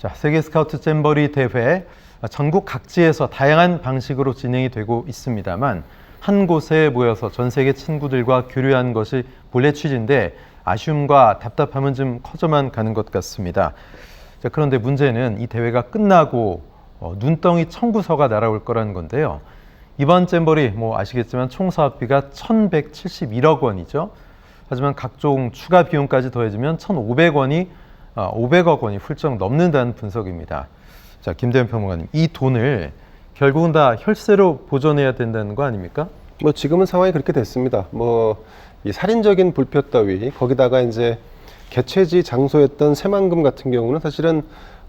자, 세계 스카우트 잼버리 대회 전국 각지에서 다양한 방식으로 진행이 되고 있습니다만 한 곳에 모여서 전 세계 친구들과 교류하는 것이 본래 취지인데 아쉬움과 답답함은 좀 커져만 가는 것 같습니다. 자, 그런데 문제는 이 대회가 끝나고 어, 눈덩이 청구서가 날아올 거라는 건데요. 이번 잼버리 뭐 아시겠지만 총 사업비가 1,171억 원이죠. 하지만 각종 추가 비용까지 더해지면 1,500원이 어, 500억 원이 훌쩍 넘는다는 분석입니다. 자, 김대현 평론가님, 이 돈을 결국은 다 혈세로 보존해야 된다는 거 아닙니까? 뭐 지금은 상황이 그렇게 됐습니다. 뭐 이 살인적인 불표 따위 거기다가 이제 개최지 장소였던 새만금 같은 경우는 사실은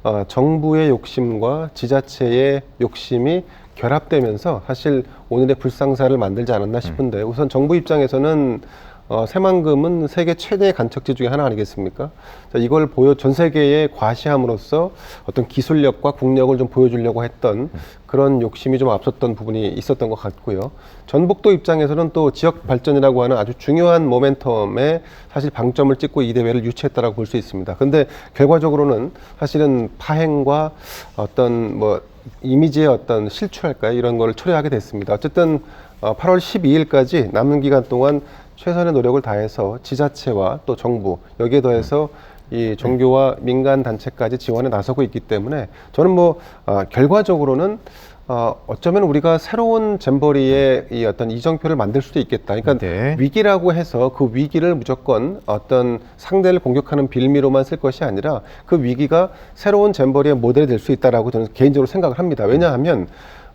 어, 정부의 욕심과 지자체의 욕심이 결합되면서 사실 오늘의 불상사를 만들지 않았나 싶은데 우선 정부 입장에서는 어, 새만금은 세계 최대 간척지 중에 하나 아니겠습니까? 자, 이걸 보여 전 세계에 과시함으로써 어떤 기술력과 국력을 좀 보여주려고 했던 그런 욕심이 좀 앞섰던 부분이 있었던 것 같고요. 전북도 입장에서는 또 지역 발전이라고 하는 아주 중요한 모멘텀에 사실 방점을 찍고 이 대회를 유치했다라고 볼 수 있습니다. 근데 결과적으로는 사실은 파행과 어떤 뭐 이미지의 어떤 실추할까요? 이런 거를 초래하게 됐습니다. 어쨌든 어, 8월 12일까지 남은 기간 동안 최선의 노력을 다해서 지자체와 또 정부 여기에 더해서 이 종교와 민간 단체까지 지원에 나서고 있기 때문에 저는 뭐 어, 결과적으로는 어, 어쩌면 우리가 새로운 잼버리의 이 어떤 이정표를 만들 수도 있겠다. 그러니까 네. 위기라고 해서 그 위기를 무조건 어떤 상대를 공격하는 빌미로만 쓸 것이 아니라 그 위기가 새로운 잼버리의 모델이 될 수 있다라고 저는 개인적으로 생각을 합니다. 왜냐하면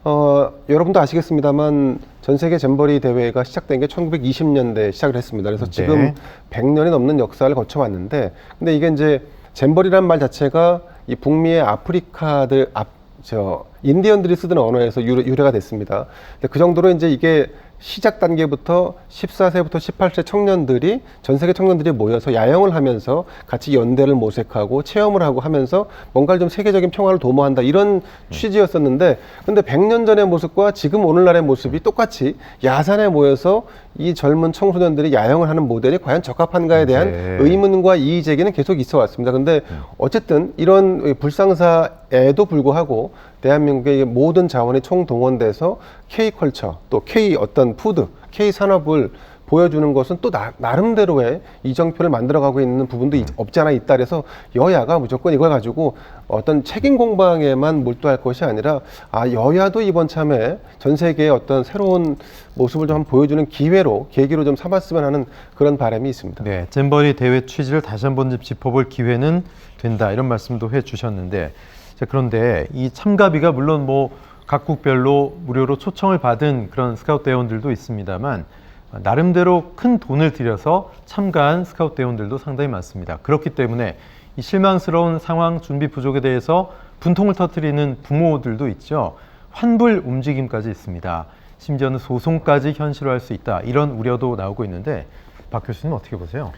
어, 여러분도 아시겠습니다만 전 세계 잼버리 대회가 시작된 게 1920년대 시작을 했습니다. 그래서 지금 네. 100년이 넘는 역사를 거쳐왔는데 근데 이게 이제 잼버리란 말 자체가 이 북미의 아프리카들 앞, 저 인디언들이 쓰던 언어에서 유래, 유래가 됐습니다. 근데 그 정도로 이제 이게 시작 단계부터 14세부터 18세 청년들이 전 세계 청년들이 모여서 야영을 하면서 같이 연대를 모색하고 체험을 하고 하면서 뭔가를 좀 세계적인 평화를 도모한다 이런 취지였었는데 근데 100년 전의 모습과 지금 오늘날의 모습이 똑같이 야산에 모여서 이 젊은 청소년들이 야영을 하는 모델이 과연 적합한가에 대한 네. 의문과 이의 제기는 계속 있어 왔습니다. 근데 어쨌든 이런 불상사에도 불구하고 대한민국의 모든 자원이 총동원돼서 K컬처 또 K 어떤 푸드, K 산업을 보여주는 것은 또 나, 나름대로의 이정표를 만들어가고 있는 부분도 있- 없지 않아 있다 그래서 여야가 무조건 이걸 가지고 어떤 책임 공방에만 몰두할 것이 아니라 아 여야도 이번 참에 전 세계의 어떤 새로운 모습을 좀 보여주는 기회로 계기로 좀 삼았으면 하는 그런 바람이 있습니다. 네, 잼버리 대회 취지를 다시 한번 좀 짚어볼 기회는 된다 이런 말씀도 해주셨는데 자, 그런데 이 참가비가 물론 뭐 각국별로 무료로 초청을 받은 그런 스카우트 대원들도 있습니다만 어, 나름대로 큰 돈을 들여서 참가한 스카우트 대원들도 상당히 많습니다. 그렇기 때문에 이 실망스러운 상황 준비 부족에 대해서 분통을 터뜨리는 부모들도 있죠. 환불 움직임까지 있습니다. 심지어는 소송까지 현실화할 수 있다 이런 우려도 나오고 있는데 박 교수님 어떻게 보세요?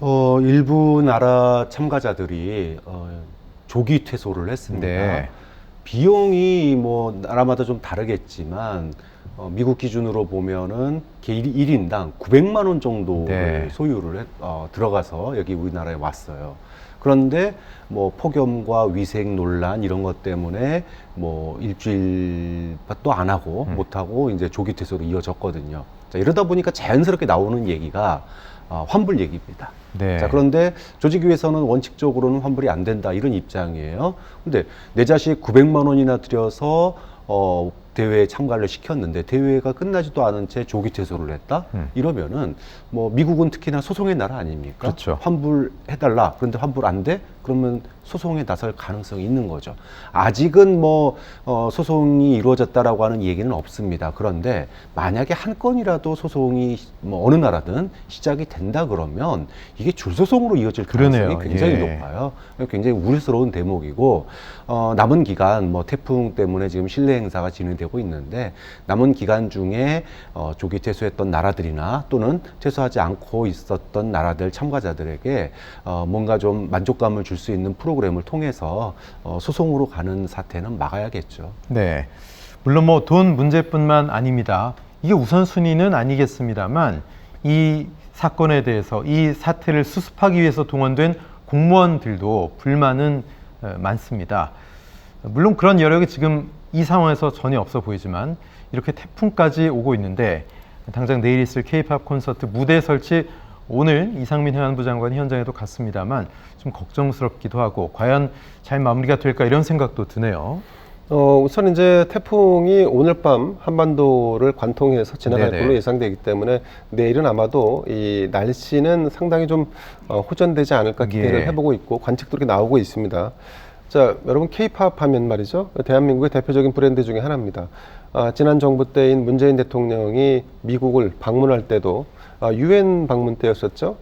어, 일부 나라 참가자들이 어, 조기 퇴소를 했습니다. 네. 비용이 뭐 나라마다 좀 다르겠지만 어, 미국 기준으로 보면은 개인 1인당 900만 원 정도를 네. 소유를 했, 어, 들어가서 여기 우리나라에 왔어요. 그런데 뭐 폭염과 위생 논란 이런 것 때문에 뭐 일주일도 안 하고 음. 못 하고 이제 조기 퇴소로 이어졌거든요. 자, 이러다 보니까 자연스럽게 나오는 얘기가 어, 환불 얘기입니다. 네. 자, 그런데 조직위에서는 원칙적으로는 환불이 안 된다 이런 입장이에요. 근데 내 자식 900만 원이나 들여서 어, 대회에 참가를 시켰는데 대회가 끝나지도 않은 채 조기 퇴소를 했다? 음. 이러면은 뭐 미국은 특히나 소송의 나라 아닙니까? 그렇죠. 환불해달라. 그런데 환불 안 돼? 그러면 소송에 나설 가능성이 있는 거죠. 아직은 뭐 어, 소송이 이루어졌다라고 하는 얘기는 없습니다. 그런데 만약에 한 건이라도 소송이 뭐 어느 나라든 시작이 된다 그러면 이게 줄소송으로 이어질 가능성이 그러네요. 굉장히 예. 높아요. 굉장히 우려스러운 대목이고 어, 남은 기간 뭐 태풍 때문에 지금 실내 행사가 진행되고 있는데 남은 기간 중에 어, 조기 퇴소했던 나라들이나 또는 퇴소하지 않고 있었던 나라들 참가자들에게 어, 뭔가 좀 만족감을 줄 수 있는 프로그램을 통해서 어, 소송으로 가는 사태는 막아야겠죠. 네. 물론 뭐 돈 문제뿐만 아닙니다. 이게 우선순위는 아니겠습니다만 이 사건에 대해서 이 사태를 수습하기 위해서 동원된 공무원들도 불만은 어, 많습니다. 물론 그런 여력이 지금 이 상황에서 전혀 없어 보이지만 이렇게 태풍까지 오고 있는데 당장 내일 있을 K-팝 콘서트 무대 설치 오늘 이상민 해안부 장관이 현장에도 갔습니다만 좀 걱정스럽기도 하고 과연 잘 마무리가 될까 이런 생각도 드네요. 어, 우선 이제 태풍이 오늘 밤 한반도를 관통해서 지나갈 네네. 걸로 예상되기 때문에 내일은 아마도 이 날씨는 상당히 좀 어, 호전되지 않을까 기대를 예. 해보고 있고 관측도 이렇게 나오고 있습니다. 자, 여러분 K-팝 하면 말이죠. 대한민국의 대표적인 브랜드 중에 하나입니다. 아, 지난 정부 때인 문재인 대통령이 미국을 방문할 때도 아, 유엔 방문 때였었죠.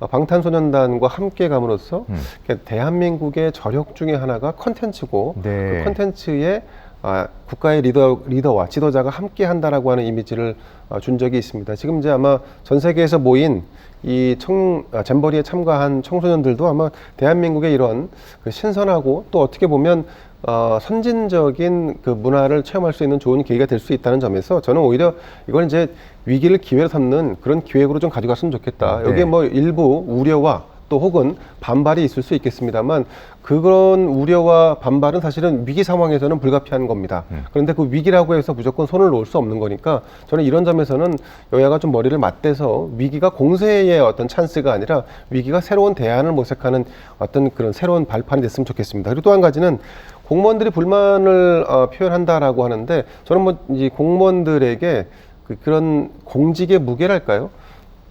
아, 방탄소년단과 함께 감으로써 음. 대한민국의 저력 중에 하나가 컨텐츠고 네. 그 컨텐츠에 아, 국가의 리더, 리더와 지도자가 함께 한다라고 하는 이미지를 아, 준 적이 있습니다. 지금 이제 아마 전 세계에서 모인 이 청, 아, 잼버리에 참가한 청소년들도 아마 대한민국의 이런 그 신선하고 또 어떻게 보면 어, 선진적인 그 문화를 체험할 수 있는 좋은 계기가 될 수 있다는 점에서 저는 오히려 이걸 이제 위기를 기회로 삼는 그런 기획으로 좀 가져갔으면 좋겠다. 네. 여기에 뭐 일부 우려와 또 혹은 반발이 있을 수 있겠습니다만 그런 우려와 반발은 사실은 위기 상황에서는 불가피한 겁니다. 그런데 그 위기라고 해서 무조건 손을 놓을 수 없는 거니까 저는 이런 점에서는 여야가 좀 머리를 맞대서 위기가 공세의 어떤 찬스가 아니라 위기가 새로운 대안을 모색하는 어떤 그런 새로운 발판이 됐으면 좋겠습니다. 그리고 또 한 가지는 공무원들이 불만을 어, 표현한다라고 하는데 저는 뭐 이 공무원들에게 그, 그런 공직의 무게랄까요?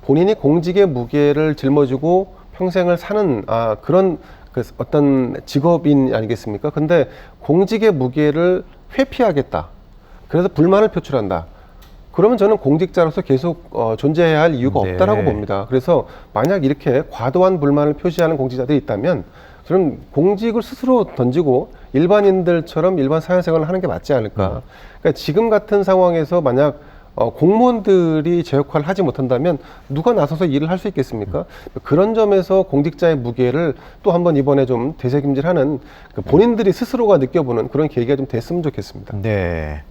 본인이 공직의 무게를 짊어지고 평생을 사는 아 그런 그 어떤 직업인 아니겠습니까? 근데 공직의 무게를 회피하겠다. 그래서 불만을 표출한다. 그러면 저는 공직자로서 계속 어, 존재해야 할 이유가 네. 없다라고 봅니다. 그래서 만약 이렇게 과도한 불만을 표시하는 공직자들이 있다면 저는 공직을 스스로 던지고 일반인들처럼 일반 사회생활을 하는 게 맞지 않을까. 그러니까 지금 같은 상황에서 만약 어, 공무원들이 제 역할을 하지 못한다면 누가 나서서 일을 할 수 있겠습니까? 그런 점에서 공직자의 무게를 또 한번 이번에 좀 되새김질하는 그 본인들이 스스로가 느껴보는 그런 계기가 좀 됐으면 좋겠습니다. 네.